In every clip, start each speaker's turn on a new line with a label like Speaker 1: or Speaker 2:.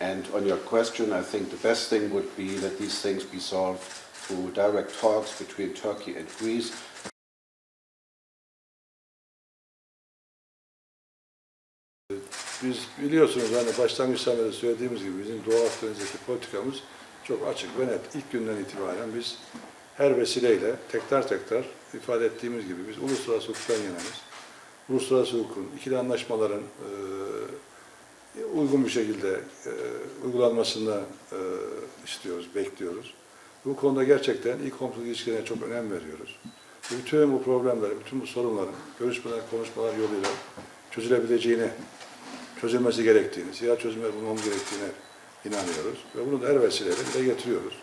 Speaker 1: And on your question, I think the best thing would be that these things be solved through direct talks between Turkey and Greece.
Speaker 2: Biz biliyorsunuz hani başlangıçtan beri söylediğimiz gibi bizim Doğu Akdeniz'deki politikamız çok açık ve net. İlk günden itibaren biz her vesileyle tekrar tekrar ifade ettiğimiz gibi biz uluslararası hukuktan yanayız. Uluslararası hukukun, ikili anlaşmaların e, uygun bir şekilde e, uygulanmasını e, istiyoruz, bekliyoruz. Bu konuda gerçekten ilk komşuluk ilişkilerine çok önem veriyoruz. Bütün bu problemleri, bütün bu sorunların görüşmeler, konuşmalar yoluyla çözülebileceğini çözülmesi gerektiğini, siyah çözümler bulmamız gerektiğine inanıyoruz. Ve bunu da her vesileyle dile getiriyoruz.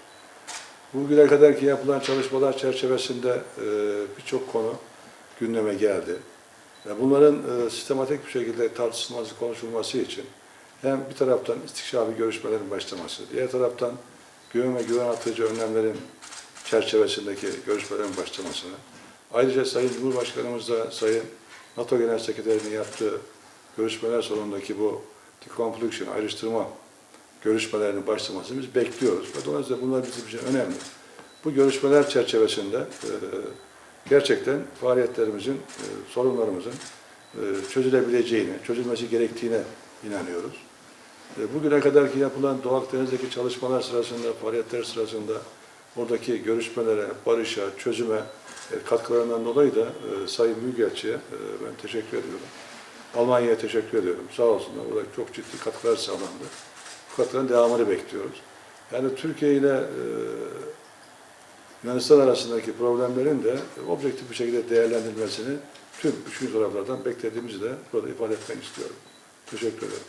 Speaker 2: Bugüne kadar ki yapılan çalışmalar çerçevesinde e, birçok konu gündeme geldi. Ve bunların e, sistematik bir şekilde tartışılması, konuşulması için hem bir taraftan istikşafi görüşmelerin başlaması, diğer taraftan güven ve güven artırıcı önlemlerin çerçevesindeki görüşmelerin başlamasını, ayrıca Sayın Cumhurbaşkanımız da Sayın NATO Genel Sekreterinin yaptığı görüşmeler sonundaki bu deconfliction, ayrıştırma görüşmelerinin başlamasını biz bekliyoruz. Ve dolayısıyla bunlar bizim için önemli. Bu görüşmeler çerçevesinde e, gerçekten faaliyetlerimizin, e, sorunlarımızın e, çözülebileceğine, çözülmesi gerektiğine inanıyoruz. Bugüne kadarki yapılan Doğu Akdeniz'deki çalışmalar sırasında, faaliyetler sırasında oradaki görüşmelere, barışa, çözüme e, katkılarından dolayı da e, Sayın Büyükelçi'ye e, ben teşekkür ediyorum. Almanya'ya teşekkür ediyorum. Sağ olsunlar. Burada çok ciddi katkılar sağlandı. Bu katkıların devamını bekliyoruz. Yani Türkiye ile Yunanistan arasındaki problemlerin de objektif bir şekilde değerlendirilmesini tüm üçüncü taraflardan beklediğimizi de burada ifade etmek istiyorum. Teşekkür ederim.